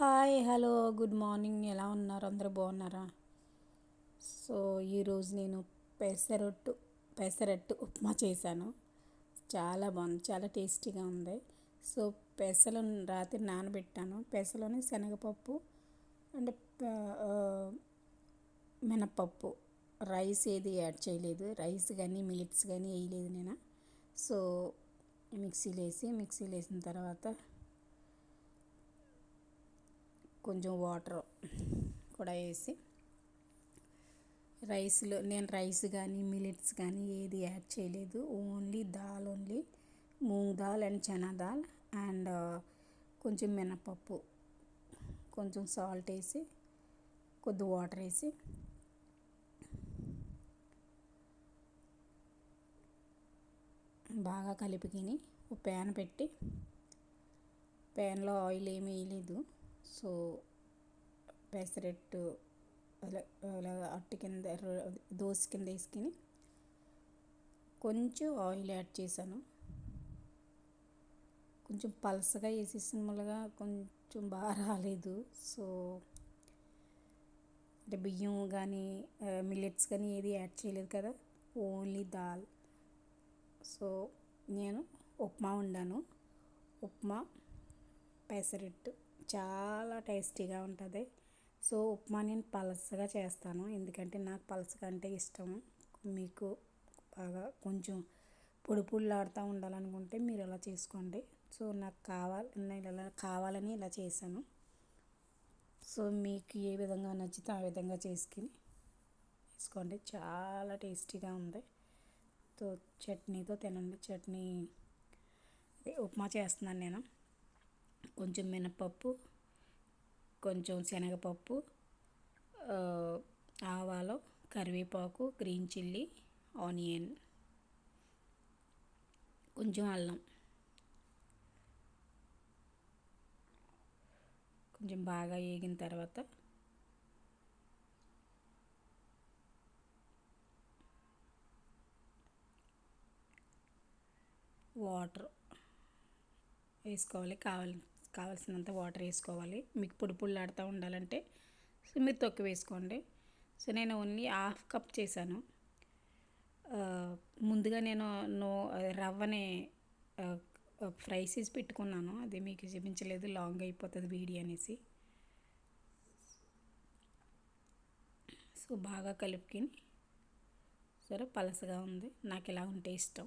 Hi hello good morning. ఎలా ఉన్నారు? అందరూ బాగున్నారా? సో ఈరోజు నేను పెసరట్టు పెసరట్టు ఉప్మా చేశాను. చాలా బాగుంది చాలా టేస్టీగా ఉంది. సో పెసలు రాత్రి నానబెట్టాను. పెసలోని శనగపప్పు అంటే మినప్పప్పు రైస్ ఏది యాడ్ చేయలేదు. రైస్ కానీ మిలిట్స్ కానీ వేయలేదు నేను. సో మిక్సీలో వేసి మిక్సీలో వేసిన తర్వాత కొంచెం వాటర్ కూడా వేసి రైస్లో నేను రైస్ కానీ మిలెట్స్ కానీ ఏది యాడ్ చేయలేదు. Only dal only moong dal and chana dal and కొంచెం మినపప్పు కొంచెం సాల్ట్ వేసి కొద్ది వాటర్ వేసి బాగా కలిపికిని ఒక ప్యాన్ పెట్టి ప్యాన్లో ఆయిల్ ఏమీ వేయలేదు. సో పెసరట్టు అలా అలా అట్టు కింద దోశ కింద వేసుకుని కొంచెం ఆయిల్ యాడ్ చేశాను. కొంచెం పలసగా వేసేసిన మళ్ళగా కొంచెం బాగా రాలేదు. సో అంటే బియ్యం కానీ మిల్లెట్స్ కానీ ఏది యాడ్ చేయలేదు కదా ఓన్లీ దాల్. సో నేను ఉప్మా వండాను. ఉప్మా పెసరట్టు. చాలా టేస్టీగా ఉంటుంది. సో ఉప్మా నేను పలసగా చేస్తాను. ఎందుకంటే నాకు పలసగా అంటే ఇష్టం మీకు బాగా కొంచెం పొడి పొడిలాడుతూ ఉండాలనుకుంటే మీరు ఇలా చేసుకోండి. సో నాకు కావాలి నేను ఇలా కావాలని ఇలా చేశాను. సో మీకు ఏ విధంగా నచ్చితే ఆ విధంగా చేసుకుని వేసుకోండి. చాలా టేస్టీగా ఉంది. తో చట్నీతో తినండి. చట్నీ ఉప్మా చేస్తున్నాను నేను. కొంచెం మినపప్పు కొంచెం శనగపప్పు ఆవాలు కరివేపాకు గ్రీన్ చిల్లీ ఆనియన్. కొంచెం అల్లం. కొంచెం బాగా వేగిన తర్వాత వాటర్ వేసుకోవాలి. కావాలి కావాల్సినంత వాటర్ వేసుకోవాలి. మీకు పొడి పొడిలాడుతూ ఉండాలంటే సో మీరు తొక్కి వేసుకోండి. సో నేను ఓన్లీ హాఫ్ కప్ చేశాను. ముందుగా నేను నో రవ్వని ఫ్రై చేసి పెట్టుకున్నాను. అది మీకు చూపించలేదు లాంగ్ అయిపోతుంది వీడి అనేసి. సో బాగా కలుపుకొని సరే పలసగా ఉంది. నాకు ఇలా ఉంటే ఇష్టం.